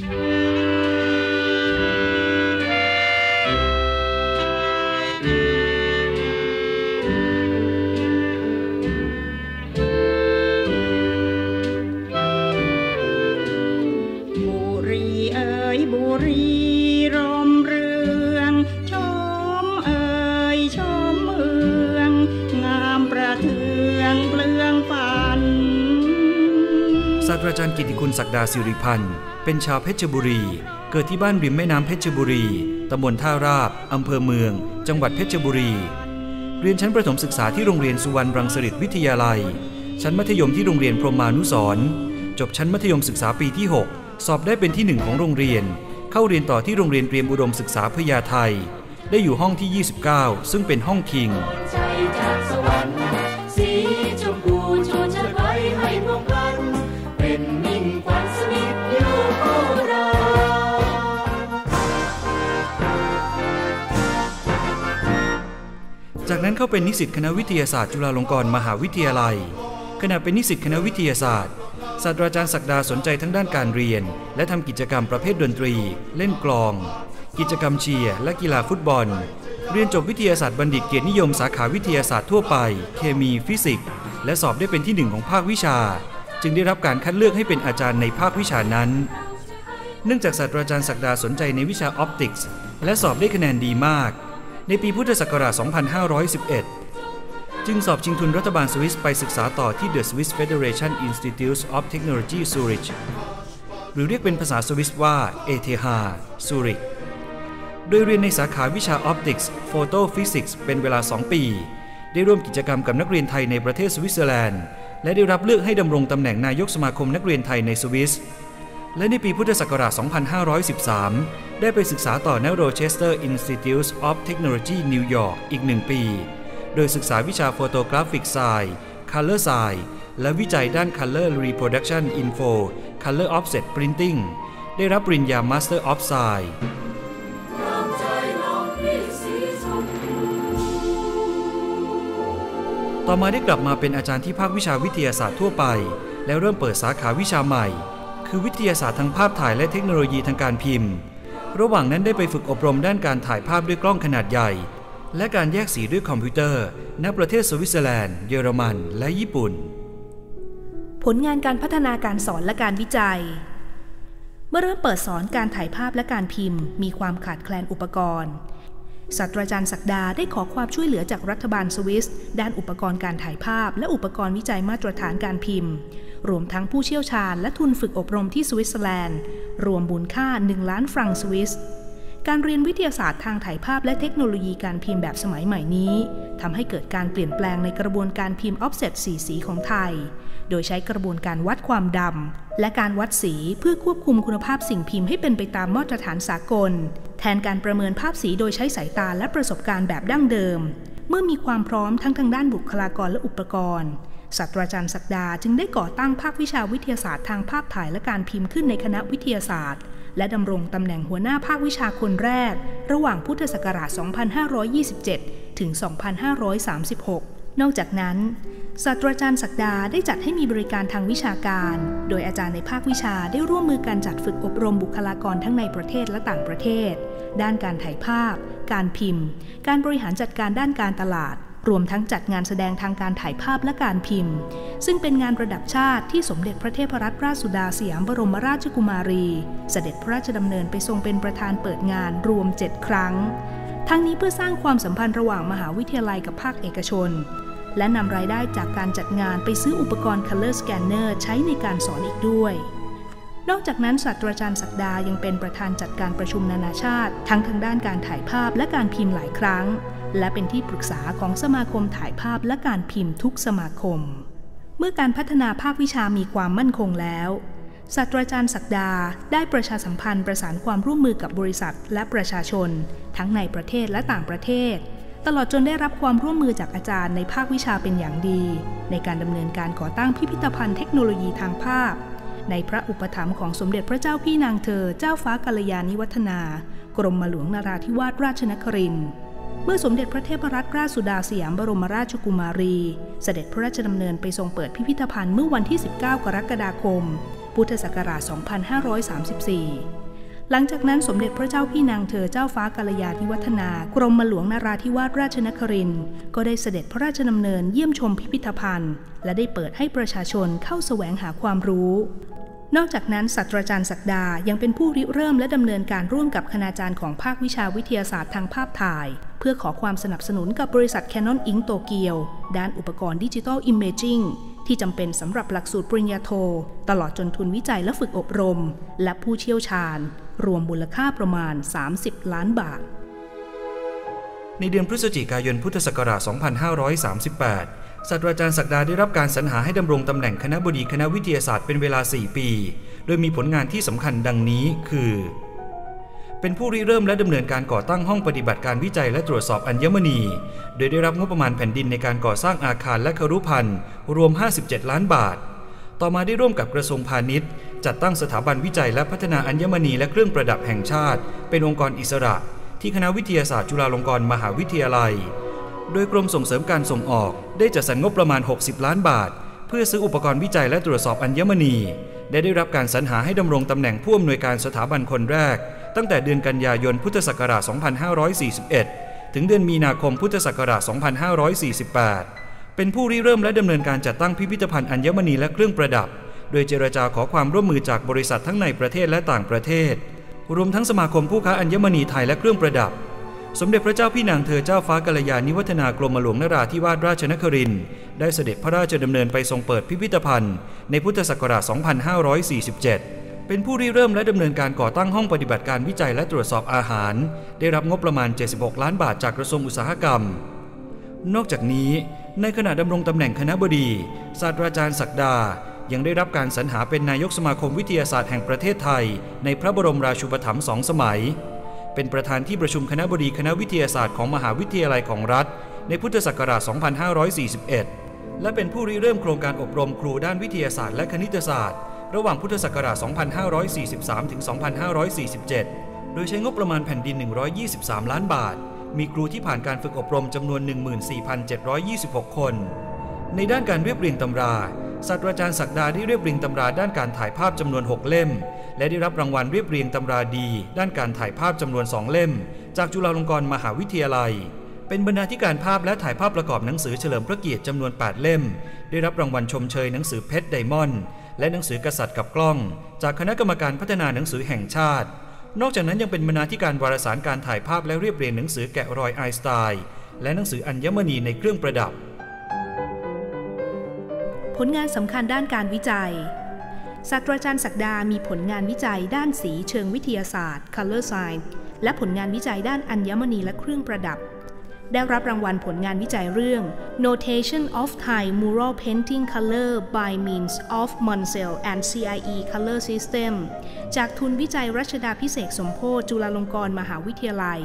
บุ ศาสตราจารย์กิติคุณศักดาสิริพันธ์ เป็นชาวเพชรบุรี เกิดที่บ้านริมแม่น้ำเพชรบุรี ตำบลท่าราบ อำเภอเมือง จังหวัดเพชรบุรี เรียนชั้นประถมศึกษาที่โรงเรียนสุวรรณรังสฤษวิทยาลัย ชั้นมัธยมที่โรงเรียนพรหมานุสรจบชั้นมัธยมศึกษาปีที่ 6 สอบได้เป็นที่หนึ่งของโรงเรียน เข้าเรียนต่อที่โรงเรียนเตรียมอุดมศึกษาพญาไทได้อยู่ห้องที่ 29 ซึ่งเป็นห้องคิง เข้าเป็นนิสิตคณะวิทยาศาสตร์จุฬาลงกรณ์มหาวิทยาลัย ขณะเป็นนิสิตคณะวิทยาศาสตร์ศาสตราจารย์ศักดาสนใจทั้งด้านการเรียน และทำกิจกรรมประเภทดนตรี เล่นกลอง กิจกรรมเชียร์และกีฬาฟุตบอล เรียนจบวิทยาศาสตร์บัณฑิตเกียรตินิยมสาขาวิทยาศาสตร์ทั่วไป เคมีฟิสิกส์และสอบได้เป็นที่หนึ่งของภาควิชา จึงได้รับการคัดเลือกให้เป็นอาจารย์ในภาควิชานั้น เนื่องจากศาสตราจารย์ศักดาสนใจในวิชาออปติกส์และสอบได้คะแนนดีมาก ในปีพุทธศักราช 2511 จึงสอบชิงทุนรัฐบาลสวิสไปศึกษาต่อที่ The Swiss Federation Institute of Technology Zurich หรือเรียกเป็นภาษาสวิสว่า ETH Zurich โดยเรียนในสาขาวิชา Optics Photo Physics เป็นเวลา 2 ปี ได้ร่วมกิจกรรมกับนักเรียนไทยในประเทศสวิตเซอร์แลนด์ และได้รับเลือกให้ดำรงตำแหน่งนายกสมาคมนักเรียนไทยในสวิส และในปีพุทธศักราช 2513 ได้ไปศึกษาต่อณ Rochester Institute of Technology นิวยอร์กอีกหนึ่งปี โดยศึกษาวิชา Photographic Science Color Science และวิจัยด้าน Color Reproduction Info Color Offset Printing ได้รับปริญญา Master of Science ต่อมาได้กลับมาเป็นอาจารย์ที่ภาควิชาวิทยาศาสตร์ทั่วไป แล้วเริ่มเปิดสาขาวิชาใหม่ คือวิทยาศาสตร์ทางภาพถ่ายและเทคโนโลยีทางการพิมพ์ ระหว่างนั้นได้ไปฝึกอบรมด้านการถ่ายภาพด้วยกล้องขนาดใหญ่ และการแยกสีด้วยคอมพิวเตอร์ ณ ประเทศสวิตเซอร์แลนด์ เยอรมัน และญี่ปุ่น ผลงานการพัฒนาการสอนและการวิจัย เมื่อเริ่มเปิดสอนการถ่ายภาพและการพิมพ์ มีความขาดแคลนอุปกรณ์ ศาสตราจารย์ศักดาได้ขอความช่วยเหลือจากรัฐบาลสวิส ด้านอุปกรณ์การถ่ายภาพ และอุปกรณ์วิจัยมาตรฐานการพิมพ์ รวมทั้งผู้เชี่ยวชาญและทุนฝึกอบรมที่สวิตเซอร์แลนด์ รวมมูลค่า 1 ล้านฟรังสวิส การเรียนวิทยาศาสตร์ทางถ่ายภาพและเทคโนโลยีการพิมพ์แบบสมัยใหม่นี้ทำให้เกิดการเปลี่ยนแปลงในกระบวนการพิมพ์ออฟเซตสีสีของไทย โดยใช้กระบวนการวัดความดำและการวัดสีเพื่อควบคุมคุณภาพสิ่งพิมพ์ให้เป็นไปตามมาตรฐานสากล แทนการประเมินภาพสีโดยใช้สายตาและประสบการณ์แบบดั้งเดิม เมื่อมีความพร้อมทั้งทางด้านบุคลากรและอุปกรณ์ศาสตราจารย์ศักดาจึงได้ก่อตั้งภาควิชาวิทยาศาสตร์ทางภาพถ่ายและการพิมพ์ขึ้นในคณะวิทยาศาสตร์ และดำรงตำแหน่งหัวหน้าภาควิชาคนแรก ระหว่างพุทธศักราช 2527 ถึง 2536 นอกจากนั้น ศาสตราจารย์ศักดาได้จัดให้มีบริการทางวิชาการ โดยอาจารย์ในภาควิชาได้ร่วมมือการจัดฝึกอบรมบุคลากรทั้งในประเทศและต่างประเทศ ด้านการถ่ายภาพ การพิมพ์ การบริหารจัดการด้านการตลาด รวมทั้งจัดงานแสดงทางการถ่ายภาพและการพิมพ์ ซึ่งเป็นงานระดับชาติที่สมเด็จพระเทพรัตนราชสุดาสยามบรมราชกุมารี เสด็จพระราชดำเนินไปทรงเป็นประธานเปิดงานรวม 7 ครั้งทั้งนี้เพื่อสร้างความสัมพันธ์ระหว่างมหาวิทยาลัยกับภาคเอกชน และนำรายได้จากการจัดงานไปซื้ออุปกรณ์ Color Scanner ใช้ในการสอนอีกด้วย นอกจากนั้นศาสตราจารย์ศักดายังเป็นประธานจัดการประชุมนานาชาติ ทั้งทางด้านการถ่ายภาพและการพิมพ์หลายครั้ง และเป็นที่ปรึกษาของสมาคมถ่ายภาพและการพิมพ์ทุกสมาคม เมื่อการพัฒนาภาควิชามีความมั่นคงแล้วศาสตราจารย์ศักดาได้ประชาสัมพันธ์ประสานความร่วมมือกับบริษัทและประชาชน ทั้งในประเทศและต่างประเทศ ตลอดจนได้รับความร่วมมือจากอาจารย์ในภาควิชาเป็นอย่างดี ในการดำเนินการก่อตั้งพิพิธภัณฑ์เทคโนโลยีทางภาพ ในพระอุปถัมภ์ของสมเด็จพระเจ้าพี่นางเธอ เจ้าฟ้ากัลยาณิวัฒนา กรมหลวงนาราธิวาสราชนครินทร์เมื่อสมเด็จพระเทพรัตนราชสุดาสยามบรมราชกุมารี เสด็จพระราชดำเนินไปทรงเปิดพิพิธภัณฑ์เมื่อวันที่ 19 กรกฎาคมพพุทธศักราช 2534 หลังจากนั้นสมเด็จพระเจ้าพี่นางเธอเจ้าฟ้ากัลยาธิวัฒนากรมหลวงนาราธิวาสราชนครินทร์ก็ได้เสด็จพระราชดำเนินเยี่ยมชมพิพิธภัณฑ์ และได้เปิดให้ประชาชนเข้าแสวงหาความรู้นอกจากนั้นศาสตราจารย์ศักดายังเป็นผู้ริเริ่มและดำเนินการร่วมกับคณาจารย์ของภาควิชาวิทยาศาสตร์ทางภาพถ่าย เพื่อขอความสนับสนุนกับบริษัท Canon Inc. โตเกียว ด้านอุปกรณ์ดิจิทัลอิมเมจิงที่จำเป็นสำหรับหลักสูตรปริญญาโท ตลอดจนทุนวิจัยและฝึกอบรม และผู้เชี่ยวชาญ รวมมูลค่าประมาณ 30 ล้านบาท ในเดือนพฤศจิกายนพุทธศักราช 2538 ศาสตราจารย์ศักดาได้รับการสรรหาให้ดำรงตำแหน่งคณะบดีคณะวิทยาศาสตร์เป็นเวลา 4 ปี โดยมีผลงานที่สำคัญดังนี้คือ เป็นผู้ริเริ่มและดำเนินการก่อตั้งห้องปฏิบัติการวิจัยและตรวจสอบอัญมณี โดยได้รับงบประมาณแผ่นดินในการก่อสร้างอาคารและครุพันธ์รวม 57 ล้านบาท ต่อมาได้ร่วมกับกระทรวงพาณิชย์ จัดตั้งสถาบันวิจัยและพัฒนาอัญมณีและเครื่องประดับแห่งชาติ เป็นองค์กรอิสระ ที่คณะวิทยาศาสตร์จุฬาลงกรณ์มหาวิทยาลัย โดยกรมส่งเสริมการส่งออกได้จัดสรรงบประมาณ 60 ล้านบาท เพื่อซื้ออุปกรณ์วิจัยและตรวจสอบอัญมณีและได้รับการสรรหาให้ดำรงตำแหน่งผู้อำนวยการสถาบันคนแรก ตั้งแต่เดือนกันยายนพุทธศักราช 2541 ถึงเดือนมีนาคมพุทธศักราช 2548 เป็นผู้ริเริ่มและดำเนินการจัดตั้งพิพิธภัณฑ์อัญมณีและเครื่องประดับ โดยเจรจาขอความร่วมมือจากบริษัททั้งในประเทศและต่างประเทศ รวมทั้งสมาคมผู้ค้าอัญมณีไทยและเครื่องประดับ สมเด็จพระเจ้าพี่นางเธอเจ้าฟ้ากัลยาณิวัฒนากรมหลวงนราธิวาสราชนครินได้เสด็จพระราชดำเนินไปทรงเปิดพิพิธภัณฑ์ ในพุทธศักราช 2547เป็นผู้ริเริ่มและดำเนินการก่อตั้งห้องปฏิบัติการวิจัยและตรวจสอบอาหาร ได้รับงบประมาณ 76 ล้านบาทจากกระทรวงอุตสาหกรรม นอกจากนี้ ในขณะดำรงตำแหน่งคณะบดี ศาสตราจารย์ศักดา ยังได้รับการสรรหาเป็นนายกสมาคมวิทยาศาสตร์แห่งประเทศไทย ในพระบรมราชูปถัมภ์สองสมัย เป็นประธานที่ประชุมคณะบดีคณะวิทยาศาสตร์ของมหาวิทยาลัยของรัฐ ในพุทธศักราช 2541 และเป็นผู้ริเริ่มโครงการอบรมครูด้านวิทยาศาสตร์และคณิตศาสตร์ ระหว่างพุทธศักราช 2543 ถึง 2547 โดยใช้งบประมาณแผ่นดิน 123 ล้านบาท มีครูที่ผ่านการฝึกอบรมจำนวน 14,726 คน ในด้านการเรียบเรียงตำรา ศาสตราจารย์ศักดาได้เรียบเรียงตำราด้านการถ่ายภาพจำนวน 6 เล่ม และได้รับรางวัลเรียบเรียงตำราดี ด้านการถ่ายภาพจำนวน2เล่ม จากจุฬาลงกรณ์มหาวิทยาลัย เป็นบรรณาธิการภาพและถ่ายภาพประกอบหนังสือเฉลิมพระเกียรติจำนวน 8 เล่ม ได้รับรางวัลชมเชยหนังสือเพชรไดมอนด์และหนังสือกษัตริย์กับกล้อง จากคณะกรรมการพัฒนาหนังสือแห่งชาติ นอกจากนั้นยังเป็นบรรณาธิการวารสารการถ่ายภาพและเรียบเรียงหนังสือแกะรอยไอสไตน์และหนังสืออัญมณีในเครื่องประดับ ผลงานสำคัญด้านการวิจัย ศาสตราจารย์ศักดามีผลงานวิจัยด้านสีเชิงวิทยาศาสตร์ Color Science และผลงานวิจัยด้านอัญมณีและเครื่องประดับ ได้รับรางวัลผลงานวิจัยเรื่อง Notation of Thai Mural Painting Color by means of Munsell and CIE Color System จากทุนวิจัยรัชดาพิเศษสมโพธิจุฬาลงกรณ์มหาวิทยาลัย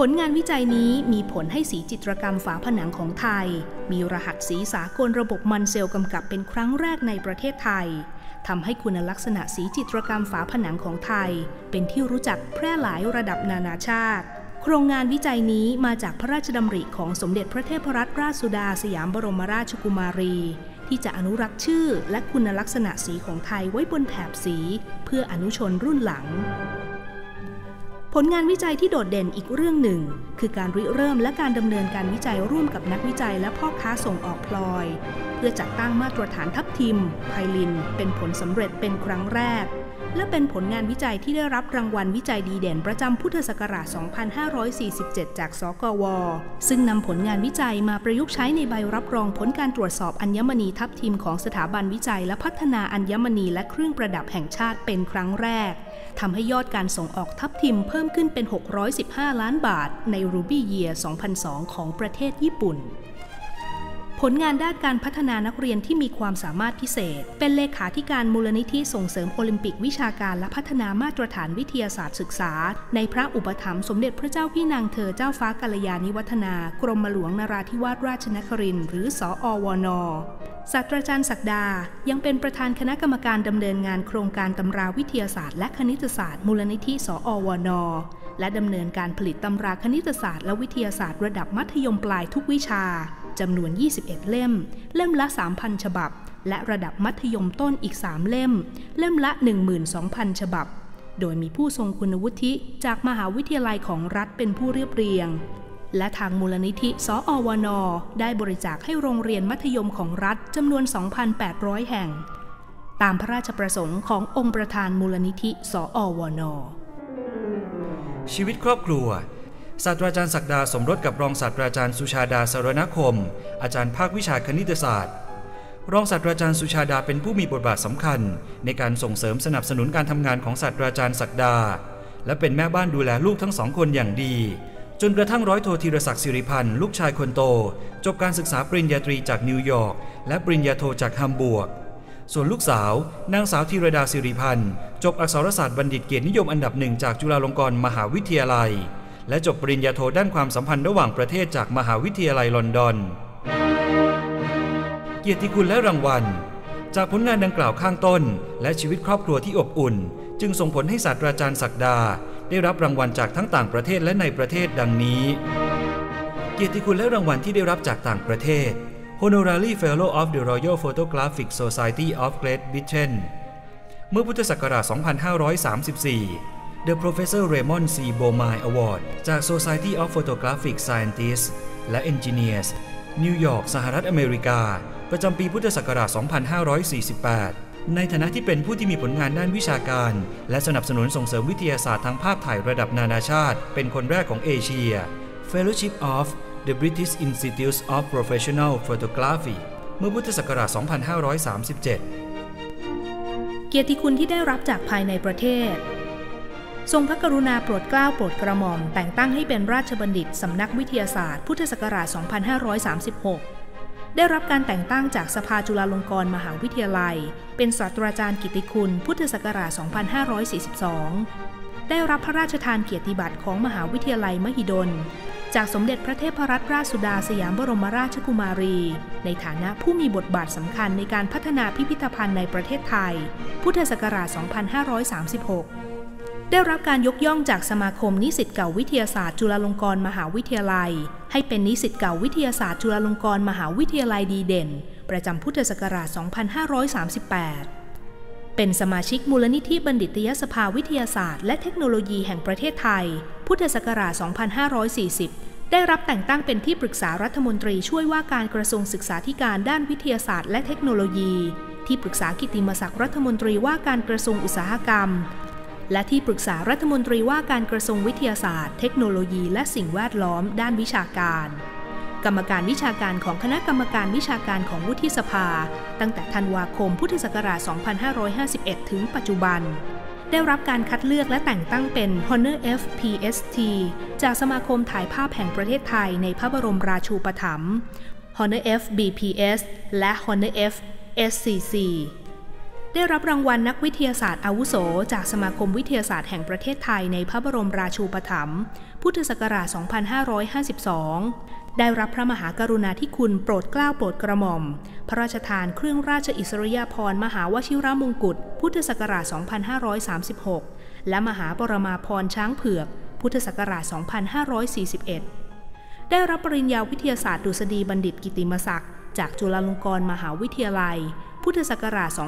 ผลงานวิจัยนี้มีผลให้สีจิตรกรรมฝาผนังของไทย มีรหัสสีสากลระบบมันเซลกำกับเป็นครั้งแรกในประเทศไทยทำให้คุณลักษณะสีจิตรกรรมฝาผนังของไทย เป็นที่รู้จักแพร่หลายระดับนานาชาติ โครงงานวิจัยนี้มาจากพระราชดำริของสมเด็จพระเทพรัตนราชสุดาสยามบรมราชกุมารี ที่จะอนุรักษ์ชื่อและคุณลักษณะสีของไทยไว้บนแถบสี เพื่ออนุชนรุ่นหลัง ผลงานวิจัยที่โดดเด่นอีกเรื่องหนึ่ง คือการริเริ่มและการดำเนินการวิจัยร่วมกับนักวิจัยและพ่อค้าส่งออกพลอย เพื่อจัดตั้งมาตรฐานทับทิมไพลิน เป็นผลสำเร็จเป็นครั้งแรก และเป็นผลงานวิจัยที่ได้รับรางวัลวิจัยดีเด่นประจำพุทธศักราช 2547 จาก สกว ซึ่งนำผลงานวิจัยมาประยุกต์ใช้ในใบรับรองผลการตรวจสอบอัญมณีทับทิมของสถาบันวิจัยและพัฒนาอัญมณีและเครื่องประดับแห่งชาติเป็นครั้งแรกทำให้ยอดการส่งออกทับทิมเพิ่มขึ้นเป็น 615 ล้านบาท ใน Ruby Year 2002 ของประเทศญี่ปุ่น ลงานด้านการพัฒนานักเรียนที่มีความสามารถพิเศษ เป็นเลขาธิการมูลนิธิส่งเสริมโอลิมปิกวิชาการและพัฒนามาตรฐานวิทยาศาสตร์ศึกษา ในพระอุปถัมภ์สมเด็จพระเจ้าพี่นางเธอเจ้าฟ้ากัลยาณิวัฒนากรมหลวงนราธิวาสราชนครินหรือสออวนศาสตราจารย์ศักดา ยังเป็นประธานคณะกรรมการดำเนินงานโครงการตำราวิทยาศาสตร์และคณิตศาสตร์ มูลนิธิสออวนและดำเนินการผลิตตำราคณิตศาสตร์และวิทยาศาสตร์ระดับมัธยมปลายทุกวิชา จำนวน 21 เล่ม เล่มละ 3,000 ฉบับ และระดับมัธยมต้นอีก 3 เล่ม เล่มละ 12,000 ฉบับ โดยมีผู้ทรงคุณวุฒิจากมหาวิทยาลัยของรัฐเป็นผู้เรียบเรียง และทางมูลนิธิ สออวนได้บริจาคให้โรงเรียนมัธยมของรัฐจำนวน 2,800 แห่ง ตามพระราชประสงค์ขององค์ประธานมูลนิธิ สออวนชีวิตครอบครัว ศาสตราจารย์ศักดาสมรสกับรองศาสตราจารย์สุชาดาสารณคม อาจารย์ภาควิชาคณิตศาสตร์ รองศาสตราจารย์สุชาดาเป็นผู้มีบทบาทสำคัญ ในการส่งเสริมสนับสนุนการทำงานของศาสตราจารย์ศักดา และเป็นแม่บ้านดูแลลูกทั้งสองคนอย่างดี จนกระทั่งร้อยโทธีรศักดิ์สิริพันธ์ลูกชายคนโต จบการศึกษาปริญญาตรีจากนิวยอร์กและปริญญาโทจากฮัมบูร์กส่วนลูกสาว นางสาวธีรดาสิริพันธ์จบอักษรศาสตร์บัณฑิตเกียรตินิยมอันดับหนึ่งจากจุฬาลงกรณ์มหาวิทยาลัย และจบปริญญาโทด้านความสัมพันธ์ระหว่างประเทศจากมหาวิทยาลัยลอนดอน เกียรติคุณและรางวัล จากผลงานดังกล่าวข้างต้น และชีวิตครอบครัวที่อบอุ่น จึงส่งผลให้ศาสตราจารย์ศักดา ได้รับรางวัลจากทั้งต่างประเทศและในประเทศดังนี้ เกียรติคุณและรางวัลที่ได้รับจากต่างประเทศ Honorary Fellow of the Royal Photographic Society of Great Britain เมื่อพุทธศักราช 2534 The Professor Raymond C. Beaumont Award จาก Society of Photographic Scientists และ Engineers นิวยอร์กสหรัฐอเมริกา ประจำปีพุทธศักราช 2548 ในฐานะที่เป็นผู้ที่มีผลงานด้านวิชาการ และสนับสนุนส่งเสริมวิทยาศาสตร์ทางภาพถ่ายระดับนานาชาติ เป็นคนแรกของเอเชีย Fellowship of the British Institute of Professional Photography เมื่อพุทธศักราช 2537 เกียรติคุณที่ได้รับจากภายในประเทศ ทรงพระกรุณาโปรดเกล้าโปรดกระหม่อมแต่งตั้งให้เป็นราชบัณฑิตสำนักวิทยาศาสตร์ พุทธศักราช 2536 ได้รับการแต่งตั้งจากสภาจุฬาลงกรณ์มหาวิทยาลัย เป็นศาสตราจารย์กิติคุณ พุทธศักราช 2542 ได้รับพระราชทานเกียรติบัตรของมหาวิทยาลัยมหิดล จากสมเด็จพระเทพรัตนราชสุดาสยามบรมราชกุมารี ในฐานะผู้มีบทบาทสำคัญในการพัฒนาพิพิธภัณฑ์ในประเทศไทย พุทธศักราช 2536 ได้รับการยกย่องจากสมาคมนิสิตเก่าวิทยาศาสตร์จุฬาลงกรณ์มหาวิทยาลัย ให้เป็นนิสิตเก่าวิทยาศาสตร์จุฬาลงกรณ์มหาวิทยาลัยดีเด่น ประจำพุทธศักราช 2538 เป็นสมาชิกมูลนิธิบัณฑิตยสภาวิทยาศาสตร์ และเทคโนโลยีแห่งประเทศไทย พุทธศักราช 2540 ได้รับแต่งตั้งเป็นที่ปรึกษารัฐมนตรีช่วยว่าการกระทรวงศึกษาธิการด้านวิทยาศาสตร์ และเทคโนโลยี ที่ปรึกษากิติมศักดิ์รัฐมนตรีว่าการกระทรวงอุตสาหกรรม และที่ปรึกษารัฐมนตรีว่าการกระทรวงวิทยาศาสตร์ เทคโนโลยี และสิ่งแวดล้อม ด้านวิชาการ กรรมการวิชาการของคณะกรรมการวิชาการของวุฒิสภา ตั้งแต่ธันวาคมพุทธศักราช 2551 ถึงปัจจุบัน ได้รับการคัดเลือกและแต่งตั้งเป็น Honor F PST จากสมาคมถ่ายภาพแห่งประเทศไทยในพระบรมราชูปถัมภ์ Honor F BPS และ Honor F SCC ได้รับรางวัลนักวิทยาศาสตร์อาวุโส จากสมาคมวิทยาศาสตร์แห่งประเทศไทยในพระบรมราชูปถัมภ์พุทธศักราช 2552 ได้รับพระมหากรุณาธิคุณโปรดเกล้าโปรดกระหม่อม พระราชทานเครื่องราชอิสริยาภรณ์มหาวชิรมงกุฎพุทธศักราช 2536 และมหาปรมาภรณ์ช้างเผือก พุทธศักราช 2541 ได้รับปริญญาวิทยาศาสตร์ดุษฎีบัณฑิตกิติมศักดิ์จากจุฬาลงกรณ์มหาวิทยาลัย พุทธศักราช 2553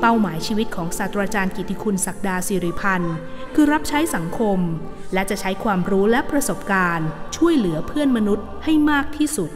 เป้าหมายชีวิตของศาสตราจารย์กิติคุณศักดาสิริพันธ์ คือรับใช้สังคม และจะใช้ความรู้และประสบการณ์ ช่วยเหลือเพื่อนมนุษย์ให้มากที่สุด